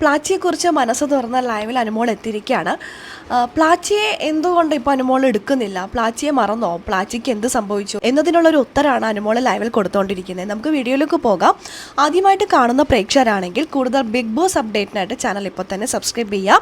പ്ലാച്ചിയെക്കുറിച്ച് മനസ്സ് തുറന്ന ലൈവിൽ അനുമോൾ എത്തിയിരിക്കുകയാണ്. പ്ലാച്ചിയെ എന്തുകൊണ്ട് ഇപ്പോൾ അനുമോൾ എടുക്കുന്നില്ല? പ്ലാച്ചിയെ മറന്നോ? പ്ലാച്ചിക്ക് എന്ത് സംഭവിച്ചു? എന്നതിനുള്ള ഒരു ഉത്തരമാണ് അനുമോൾ ലൈവിൽ കൊടുത്തുകൊണ്ടിരിക്കുന്നത് നമുക്ക് വീഡിയോയിലേക്ക് പോകാം. ആദ്യമായിട്ട് കാണുന്ന പ്രേക്ഷകരാണെങ്കിൽ കൂടുതൽ ബിഗ് ബോസ് അപ്ഡേറ്റിനായിട്ട് ചാനൽ ഇപ്പോൾ തന്നെ സബ്സ്ക്രൈബ് ചെയ്യാം.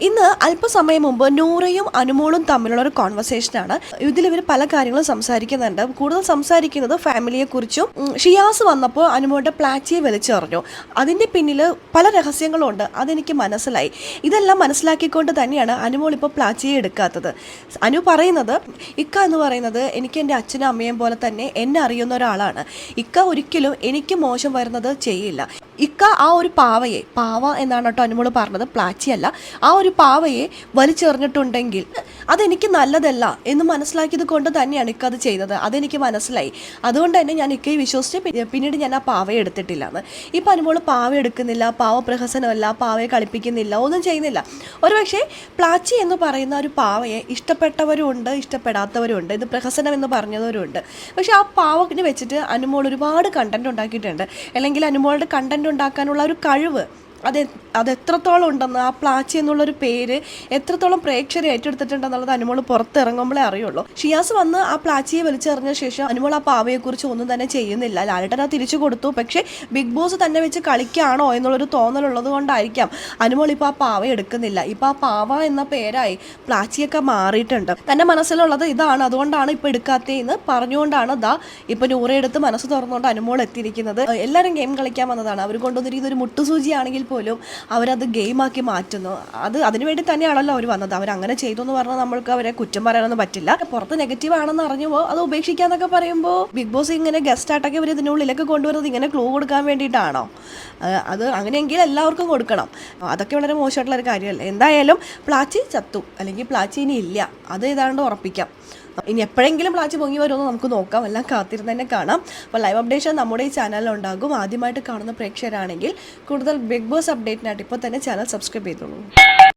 ഇന്ന് അല്പസമയം മുമ്പ് നൂറയും അനുമോളും തമ്മിലുള്ള ഒരു കോൺവെർസേഷനാണ് ഇതിൽ ഇവർ പല കാര്യങ്ങളും സംസാരിക്കുന്നുണ്ട്. കൂടുതൽ സംസാരിക്കുന്നത് ഫാമിലിയെ കുറിച്ചും ഷിയാസ് വന്നപ്പോൾ അനുമോളുടെ പ്ലാറ്റിയെ വലിച്ചെറിഞ്ഞു അതിന്റെ പിന്നിൽ പല രഹസ്യങ്ങളുണ്ട്. അതെനിക്ക് മനസ്സിലായി. ഇതെല്ലാം മനസ്സിലാക്കിക്കൊണ്ട് തന്നെയാണ് അനുമോൾ ഇപ്പോൾ പ്ലാറ്റിയെ എടുക്കാത്തത്. അനു പറയുന്നത് ഇക്ക എന്ന് പറയുന്നത് എനിക്ക് എന്റെ അച്ഛനും അമ്മയും പോലെ തന്നെ എന്നെ അറിയുന്ന ഒരാളാണ്. ഇക്ക ഒരിക്കലും എനിക്ക് മോശം വരുന്നത് ചെയ്യില്ല. ഇക്ക ആ ഒരു പാവയെ പാവ എന്നാണ് കേട്ടോ അനുമോൾ പറഞ്ഞത് പ്ലാച്ചിയല്ല ആ ഒരു പാവയെ വലിച്ചെറിഞ്ഞിട്ടുണ്ടെങ്കിൽ അതെനിക്ക് നല്ലതല്ല എന്ന് മനസ്സിലാക്കിയത് കൊണ്ട് തന്നെയാണ് ഇക്ക അത് ചെയ്തത്. അതെനിക്ക് മനസ്സിലായി. അതുകൊണ്ട് തന്നെ ഞാൻ ഇക്കയെ വിശ്വസിച്ച് പിന്നീട് ഞാൻ ആ പാവയെ എടുത്തിട്ടില്ല എന്ന് ഇപ്പം അനുമോൾ പാവ എടുക്കുന്നില്ല പാവ പ്രഹസനമല്ല പാവയെ കളിപ്പിക്കുന്നില്ല ഒന്നും ചെയ്യുന്നില്ല. ഒരു പക്ഷേ പ്ലാച്ചി എന്ന് പറയുന്ന ഒരു പാവയെ ഇഷ്ടപ്പെട്ടവരുമുണ്ട് ഇഷ്ടപ്പെടാത്തവരുമുണ്ട് ഇത് പ്രഹസനം എന്ന് പറഞ്ഞവരുമുണ്ട് പക്ഷേ പക്ഷെ ആ പാവക്കിന് വെച്ചിട്ട് അനുമോൾ ഒരുപാട് കണ്ടന്റ് ഉണ്ടാക്കിയിട്ടുണ്ട്. അല്ലെങ്കിൽ അനുമോളുടെ കണ്ടന്റ് ഉണ്ടാക്കാനുള്ള ഒരു കഴിവ് അത് അത് എത്രത്തോളം ഉണ്ടെന്ന് ആ പ്ലാച്ചി എന്നുള്ളൊരു പേര് എത്രത്തോളം പ്രേക്ഷകരെ ഏറ്റെടുത്തിട്ടുണ്ടെന്നുള്ളത് അനുമോൾ പുറത്തിറങ്ങുമ്പോഴേ അറിയുള്ളൂ. ഷിയാസ് വന്ന് ആ പ്ലാച്ചിയെ വലിച്ചെറിഞ്ഞ ശേഷം അനുമോൾ ആ പാവയെക്കുറിച്ച് ഒന്നും തന്നെ ചെയ്യുന്നില്ല. ലാലേട്ടൻ ആ തിരിച്ചു കൊടുത്തു. പക്ഷേ ബിഗ് ബോസ് തന്നെ വെച്ച് കളിക്കുകയാണോ എന്നുള്ളൊരു തോന്നലുള്ളത് കൊണ്ടായിരിക്കാം അനുമോൾ ഇപ്പോൾ ആ പാവ എടുക്കുന്നില്ല. ഇപ്പോൾ ആ പാവ എന്ന പേരായി പ്ലാച്ചിയൊക്കെ മാറിയിട്ടുണ്ട്. തന്റെ മനസ്സിലുള്ളത് ഇതാണ്. അതുകൊണ്ടാണ് ഇപ്പോൾ എടുക്കാത്തതെന്ന് പറഞ്ഞുകൊണ്ടാണ് ദാ ഇപ്പോൾ നൂറയെടുത്ത് മനസ്സ് തുറന്നുകൊണ്ട് അനുമോൾ എത്തിയിരിക്കുന്നത്. എല്ലാവരും ഗെയിം കളിക്കാൻ വന്നതാണ്. അവർ കൊണ്ടുവന്നിരിക്കുന്ന ഒരു മുട്ടുസൂചിയാണെങ്കിൽ പോലും അവരത് ഗെയിമാക്കി മാറ്റുന്നു. അത് അതിനുവേണ്ടി തന്നെയാണല്ലോ അവർ വന്നത്. അവരങ്ങനെ ചെയ്തു എന്ന് പറഞ്ഞാൽ നമ്മൾക്ക് അവരെ കുറ്റം പറയാനൊന്നും പറ്റില്ല. പുറത്ത് നെഗറ്റീവ് ആണെന്ന് അറിഞ്ഞുമ്പോൾ അത് ഉപേക്ഷിക്കാന്നൊക്കെ പറയുമ്പോൾ ബിഗ് ബോസ് ഇങ്ങനെ ഗസ്റ്റ് ആയിട്ടൊക്കെ ഇവർ ഇതിനുള്ളിലൊക്കെ കൊണ്ടുവരുന്നത് ഇങ്ങനെ ക്ലൂ കൊടുക്കാൻ വേണ്ടിയിട്ടാണോ? അത് അങ്ങനെയെങ്കിൽ എല്ലാവർക്കും കൊടുക്കണം. അതൊക്കെ വളരെ മോശമായിട്ടുള്ള ഒരു കാര്യമല്ല? എന്തായാലും പ്ലാച്ചി ചത്തു. അല്ലെങ്കിൽ പ്ലാച്ചി ഇനി ഇല്ല. അത് ഏതാണ്ട് ഉറപ്പിക്കാം. ഇനി എപ്പോഴെങ്കിലും പ്ലാച്ചി പൊങ്ങി വരുമെന്ന് നമുക്ക് നോക്കാം. എല്ലാം കാത്തിരുന്ന് തന്നെ കാണാം. അപ്പോൾ ലൈവ് അപ്ഡേഷൻ നമ്മുടെ ഈ ചാനലിൽ ഉണ്ടാകും. ആദ്യമായിട്ട് കാണുന്ന പ്രേക്ഷകരാണെങ്കിൽ കൂടുതൽ ബിഗ് ബോസ് അപ്ഡേറ്റിനായിട്ട് ഇപ്പോൾ തന്നെ ചാനൽ സബ്സ്ക്രൈബ് ചെയ്തോളൂ.